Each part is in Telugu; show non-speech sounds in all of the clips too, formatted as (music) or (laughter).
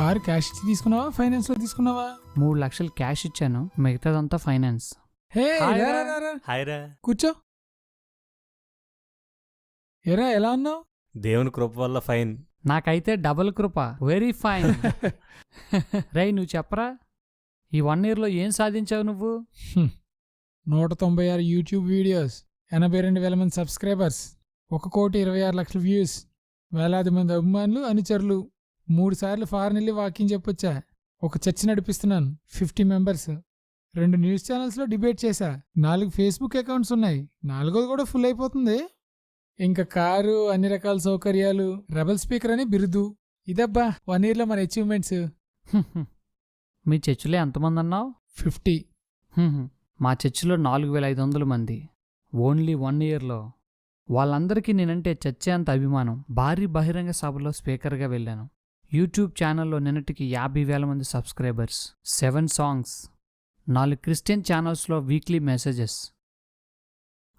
కారు క్యాష్ ఇచ్చి తీసుకున్నావా? ఫైనాన్స్లో తీసుకున్నావా? మూడు లక్షలు క్యాష్ ఇచ్చాను. మిగతాదంతా ఫైనాన్స్ హే హాయ్ రా, రా. రా, రా. హాయ్రా కూర్చో. ఎరా ఎలా ఉన్నావు? దేవుని కృప వల్ల ఫైన్ నాకైతే డబుల్ కృప. వెరీ ఫైన్ (laughs) రేయ్ నువ్వు చెప్పరా? ఈ వన్ ఇయర్లో ఏం సాధించావు నువ్వు? నూట తొంభై ఆరు యూట్యూబ్ వీడియోస్ ఎనభై రెండు వేల మంది సబ్స్క్రైబర్స్ ఒక కోటి ఇరవై ఆరు లక్షల వ్యూస్ వేలాది మంది అభిమానులు అనుచరులు. మూడు సార్లు ఫారెన్ వెళ్ళి వాకింగ్ చెప్పొచ్చా? ఒక చర్చ్ నడిపిస్తున్నాను. Fifty members. రెండు న్యూస్ ఛానల్స్లో డిబేట్ చేశా. నాలుగు ఫేస్బుక్ అకౌంట్స్ ఉన్నాయి. నాలుగోది కూడా ఫుల్ అయిపోతుంది. ఇంకా కారు అన్ని రకాల సౌకర్యాలు రెబల్ స్పీకర్ అని బిరుదు. ఇదబ్బా వన్ ఇయర్లో మన అచీవ్మెంట్స్. (laughs) మీ చర్చిలో ఎంతమంది అన్నావు? ఫిఫ్టీ. మా చర్చిలో నాలుగు వేల ఐదు వందల మంది. ఓన్లీ వన్ ఇయర్లో. వాళ్ళందరికీ నేనంటే చచ్చేంత అభిమానం. భారీ బహిరంగ సభలో స్పీకర్గా వెళ్ళాను. యూట్యూబ్ ఛానల్లో నిన్నటికి యాభై వేల మంది సబ్స్క్రైబర్స్ సెవెన్ సాంగ్స్ నాలుగు క్రిస్టియన్ ఛానల్స్లో వీక్లీ మెసేజెస్.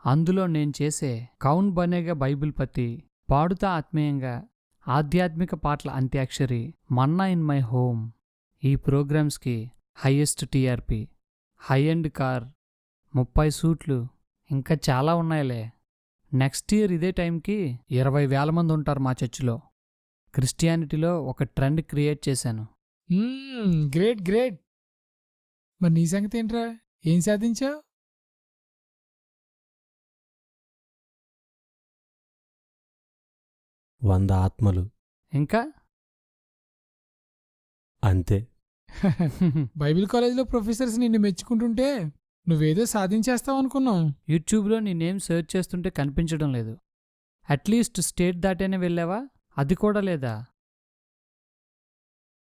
అందులో నేను చేసే కౌన్ బనేగా బైబిల్ పత్తి పాడుతా ఆత్మీయంగా ఆధ్యాత్మిక పాటల Antakshari manna in my home ఈ ప్రోగ్రామ్స్కి highest TRP high and car ముప్పై సూట్లు ఇంకా చాలా ఉన్నాయిలే. నెక్స్ట్ ఇయర్ ఇదే టైంకి ఇరవై వేల మంది ఉంటారు మా చర్చిలో. క్రిస్టియానిటీలో ఒక ట్రెండ్ క్రియేట్ చేశాను. Great great. మరి నీ సంగతి ఏంట్రా? ఏం సాధించావు? వంద ఆత్మలు. ఇంకా? అంతే. (laughs) బైబిల్ కాలేజీలో ప్రొఫెసర్స్ నిన్ను మెచ్చుకుంటుంటే నువ్వేదో సాధించేస్తావు అనుకున్నాం యూట్యూబ్లో నీ నేమ్ సెర్చ్ చేస్తుంటే కనిపించడం లేదు. అట్లీస్ట్ స్టేట్ దాటేనే వెళ్ళావా? అది కూడా లేదా?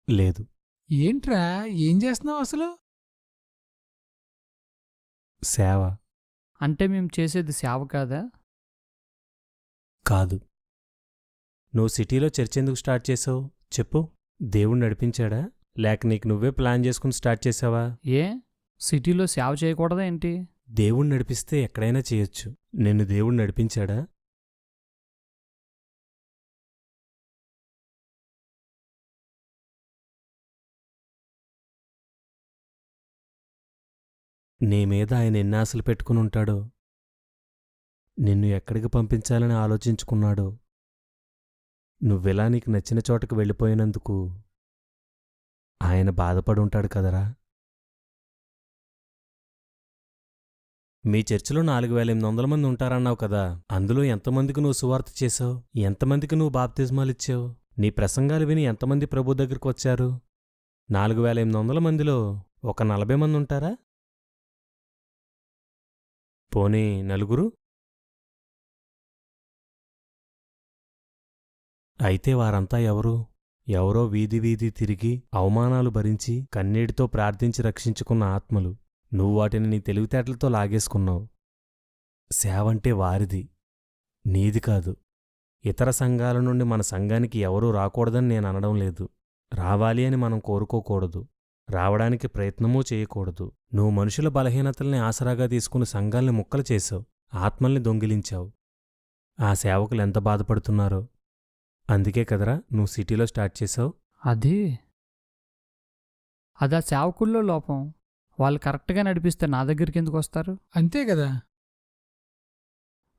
లేదు. ఏంట్రా? ఏం చేస్తున్నావు అసలు? సేవ. అంటే మేము చేసేది సేవ కాదా? కాదు. నువ్వు సిటీలో చర్చ్ ఎందుకు స్టార్ట్ చేసావు? చెప్పు. దేవుడు నడిపించాడా? లేక నీకు నువ్వే ప్లాన్ చేసుకుని స్టార్ట్ చేసావా? ఏ? సిటీలో సేవ చేయకూడదా ఏంటి? దేవుడు నడిపిస్తే ఎక్కడైనా చేయొచ్చు. నిన్ను దేవుడు నడిపించాడా? నీ మీద ఆయన ఎన్ని ఆశలు పెట్టుకుని ఉంటాడో నిన్ను ఎక్కడికి పంపించాలని ఆలోచించుకున్నాడో నువ్వెలా నీకు నచ్చిన చోటకు వెళ్ళిపోయినందుకు ఆయన బాధపడి ఉంటాడు కదరా? మీ చర్చిలో నాలుగు వేల ఎనిమిది వందల మంది ఉంటారన్నావు కదా అందులో ఎంతమందికి నువ్వు సువార్త చేశావు? ఎంతమందికి నువ్వు బాప్తిజమాలిచ్చావు నీ ప్రసంగాలు విని ఎంతమంది ప్రభు దగ్గరికి వచ్చారు? నాలుగు వేల ఎనిమిది వందల మందిలో ఒక నలభై మంది ఉంటారా? పోనీ నలుగురు? అయితే వారంతా ఎవరు? ఎవరో వీధి వీధి తిరిగి అవమానాలు భరించి కన్నీటితో ప్రార్థించి రక్షించుకున్న ఆత్మలు. నువ్వు వాటిని నీ తెలివితేటలతో లాగేసుకున్నావు. సేవంటే వారిది. నీది కాదు. ఇతర సంఘాల నుండి మన సంఘానికి ఎవరూ రాకూడదని నేను అనడం లేదు. రావాలి అని మనం కోరుకోకూడదు. రావడానికి ప్రయత్నమూ చేయకూడదు. నువ్వు మనుషుల బలహీనతల్ని ఆసరాగా తీసుకుని సంఘాల్ని ముక్కలు చేశావు. ఆత్మల్ని దొంగిలించావు. ఆ సేవకులు ఎంత బాధపడుతున్నారో. అందుకే కదరా నువ్వు సిటీలో స్టార్ట్ చేసావు అది. అదా సేవకుల్లో లోపం. వాళ్ళు కరెక్ట్గా నడిపిస్తే నా దగ్గరికి ఎందుకు వస్తారు? అంతే కదా.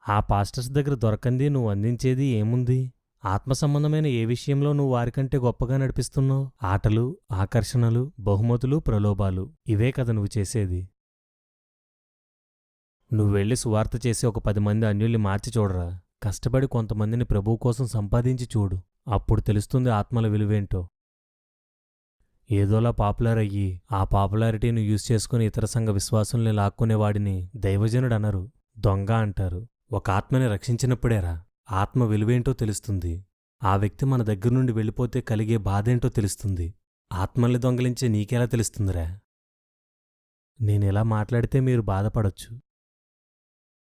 ఆ పాస్టర్స్ దగ్గర దొరకంది నువ్వు అందించేది ఏముంది? ఆత్మ సంబంధమైన ఏ విషయంలో నువ్వు వారికంటే గొప్పగా నడిపిస్తున్నావు? ఆటలు ఆకర్షణలు బహుమతులు ప్రలోభాలు ఇవే కదా నువ్వు చేసేది. నువ్వెళ్ళి సువార్త చేసి ఒక పది మంది అన్యుల్ని మార్చి చూడరా. కష్టపడి కొంతమందిని ప్రభువు కోసం సంపాదించి చూడు. అప్పుడు తెలుస్తుంది ఆత్మల విలువేంటో. ఏదోలా పాపులర్ అయ్యి ఆ పాపులారిటీని యూజ్ చేసుకుని ఇతర సంఘ విశ్వాసుల్ని లాక్కునేవాడిని దైవజనుడనరు దొంగ అంటారు. ఒక ఆత్మని రక్షించినప్పుడేరా. ఆత్మ విలువేంటో తెలుస్తుంది. ఆ వ్యక్తి మన దగ్గర నుండి వెళ్ళిపోతే కలిగే బాధేంటో తెలుస్తుంది. ఆత్మల్ని దొంగలించే నీకెలా తెలుస్తుందిరా? నేనెలా మాట్లాడితే మీరు బాధపడొచ్చు?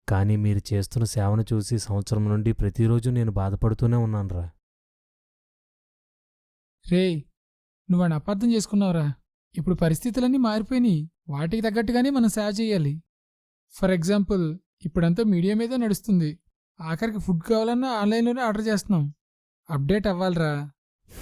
కానీ మీరు చేస్తున్న సేవను చూసి సంవత్సరం నుండి ప్రతిరోజు నేను బాధపడుతూనే ఉన్నానురా. రేయ్ నువ్వు అపార్థం చేసుకున్నావురా. ఇప్పుడు పరిస్థితులన్నీ మారిపోయినాయి. వాటికి తగ్గట్టుగానే మనం సేవ చేయాలి. ఫర్ ఎగ్జాంపుల్ ఇప్పుడంతా మీడియా మీద నడుస్తుంది. ఆఖరికి ఫుడ్ కావాలన్నా ఆన్లైన్లోనే ఆర్డర్ చేస్తున్నాం. అప్డేట్ అవ్వాలిరా.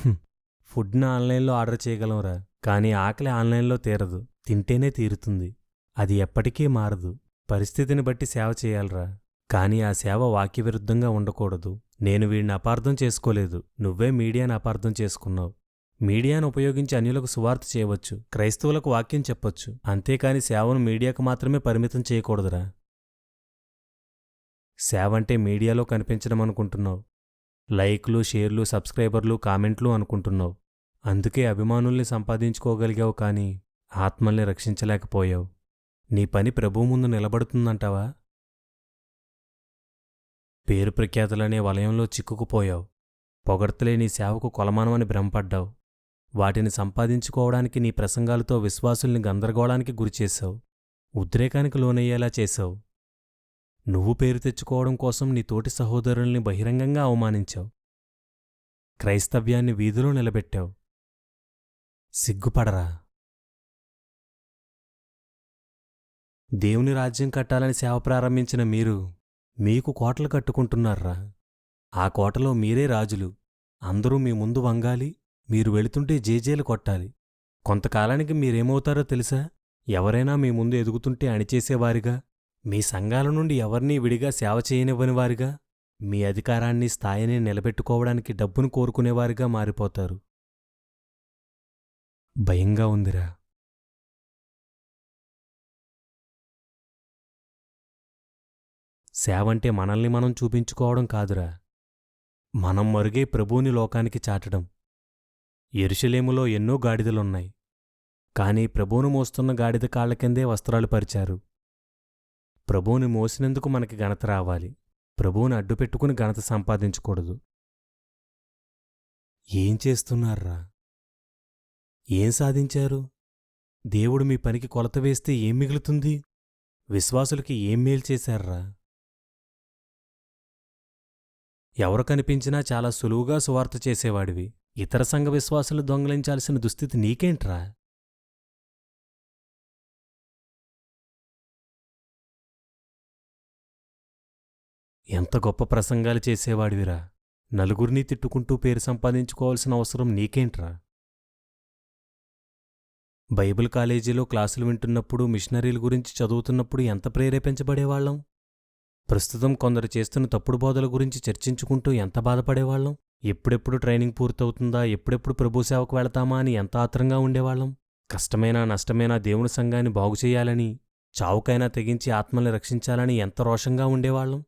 హ్మ్. ఫుడ్ని ఆన్లైన్లో ఆర్డర్ చేయగలంరా కానీ ఆకలి ఆన్లైన్లో తీరదు. తింటేనే తీరుతుంది. అది ఎప్పటికీ మారదు. పరిస్థితిని బట్టి సేవ చేయాలరా. కానీ ఆ సేవ వాక్యవిరుద్ధంగా ఉండకూడదు. నేను వీడిని అపార్థం చేసుకోలేదు. నువ్వే మీడియాను అపార్థం చేసుకున్నావు. మీడియాను ఉపయోగించి అన్యులకు సువార్త చేయవచ్చు. క్రైస్తవులకు వాక్యం చెప్పొచ్చు. అంతేకాని సేవను మీడియాకు మాత్రమే పరిమితం చేయకూడదురా. సేవంటే మీడియాలో కనిపించడం అనుకుంటున్నావు. లైక్లు షేర్లు సబ్స్క్రైబర్లు కామెంట్లు అనుకుంటున్నావు. అందుకే అభిమానుల్ని సంపాదించుకోగలిగావు కానీ ఆత్మల్ని రక్షించలేకపోయావు. నీ పని ప్రభువు ముందు నిలబడుతుందంటావా? పేరు ప్రఖ్యాతులనే వలయంలో చిక్కుకుపోయావు. పొగడ్తలే నీ సేవకు కొలమానమని భ్రమపడ్డావు. వాటిని సంపాదించుకోవడానికి నీ ప్రసంగాలతో విశ్వాసుల్ని గందరగోళానికి గురిచేశావు. ఉద్రేకానికి లోనయ్యేలా చేశావు. నువ్వు పేరు తెచ్చుకోవడం కోసం నీ తోటి సహోదరుల్ని బహిరంగంగా అవమానించావు. క్రైస్తవ్యాన్ని వీధిలో నిలబెట్టావు. సిగ్గుపడరా. దేవుని రాజ్యం కట్టాలని సేవ ప్రారంభించిన మీరు మీకు కోటలు కట్టుకుంటున్నారా? ఆ కోటలో మీరే రాజులు. అందరూ మీ ముందు వంగాలి మీరు వెళుతుంటే జేజేలు కొట్టాలి. కొంతకాలానికి మీరేమవుతారో తెలుసా? ఎవరైనా మీ ముందు ఎదుగుతుంటే అణిచేసేవారిగా. మీ సంఘాల నుండి ఎవరినీ విడిగా సేవ చేయనివ్వనివారుగా మీ అధికారాన్ని స్థాయిని నిలబెట్టుకోవడానికి డబ్బును కోరుకునేవారిగా మారిపోతారు. భయంగా ఉందిరా. సేవంటే మనల్ని మనం చూపించుకోవడం కాదురా. మనం మరుగే ప్రభువుని లోకానికి చాటడం. ఎరుషలేములో ఎన్నో గాడిదలున్నాయి. కానీ ప్రభువును మోస్తున్న గాడిద కాళ్ళ కిందే వస్త్రాలు పరిచారు. ప్రభువుని మోసినందుకు మనకి ఘనత రావాలి. ప్రభువుని అడ్డుపెట్టుకుని ఘనత సంపాదించకూడదు. ఏం చేస్తున్నారా ఏం సాధించారు? దేవుడు మీ పనికి కొలత వేస్తే ఏం మిగులుతుంది? విశ్వాసులకి ఏం మేలు చేశారా ఎవరు కనిపించినా చాలా సులువుగా సువార్త చేసేవాడివి. ఇతర సంఘ విశ్వాసులు దొంగలించాల్సిన దుస్థితి నీకేంట్రా? ఎంత గొప్ప ప్రసంగాలు చేసేవాడివిరా. నలుగురిని తిట్టుకుంటూ పేరు సంపాదించుకోవాల్సిన అవసరం నీకేంట్రా? బైబిల్ కాలేజీలో క్లాసులు వింటున్నప్పుడు మిషనరీల గురించి చదువుతున్నప్పుడు ఎంత ప్రేరేపించబడేవాళ్ళం? ప్రస్తుతం కొందరు చేస్తున్న తప్పుడు బోధల గురించి చర్చించుకుంటూ ఎంత బాధపడేవాళ్ళం? ఎప్పుడెప్పుడు ట్రైనింగ్ పూర్తవుతుందా? ఎప్పుడెప్పుడు ప్రభు సేవకు వెళతామా అని ఎంత ఆత్రంగా ఉండేవాళ్ళం? కష్టమైనా నష్టమైనా దేవుని సంఘాన్ని బాగుచేయాలని చావుకైనా తెగించి ఆత్మల్ని రక్షించాలని ఎంత రోషంగా ఉండేవాళ్ళం?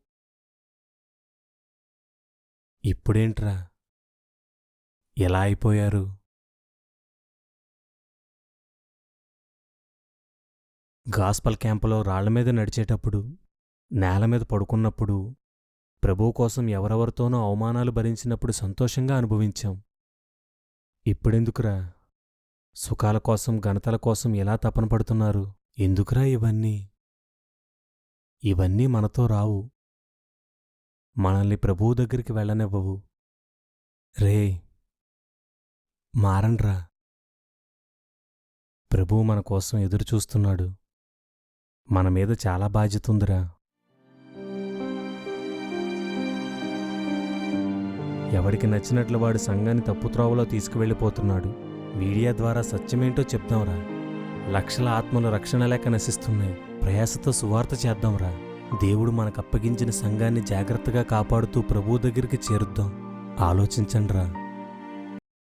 ఇప్పుడేంట్రా? ఎలా అయిపోయారు? గాస్పల్ క్యాంపులో రాళ్ళ మీద నడిచేటప్పుడు నేల మీద పడుకున్నప్పుడు ప్రభువు కోసం ఎవరెవరితోనో అవమానాలు భరించినప్పుడు సంతోషంగా అనుభవించాం. ఇప్పుడెందుకురా? సుఖాల కోసం ఘనతల కోసం ఎలా తపన పడుతున్నారు? ఎందుకురా ఇవన్నీ? ఇవన్నీ మనతో రావు. మనల్ని ప్రభువు దగ్గరికి వెళ్ళనివ్వవు. రే మారండ్రా. ప్రభువు మన కోసం ఎదురుచూస్తున్నాడు మన మీద చాలా బాధ్యత ఉందిరా. ఎవడికి నచ్చినట్లు వాడు సంఘాన్ని తప్పుత్రోవలో తీసుకువెళ్ళిపోతున్నాడు. మీడియా ద్వారా సత్యమేంటో చెప్దాంరా. లక్షల ఆత్మలు రక్షణ లేక నశిస్తున్నాయి. ప్రయాసతో సువార్త చేద్దాంరా. దేవుడు మనకు అప్పగించిన సంఘాన్ని జాగ్రత్తగా కాపాడుతూ ప్రభువు దగ్గరికి చేరుద్దాం. ఆలోచించండిరా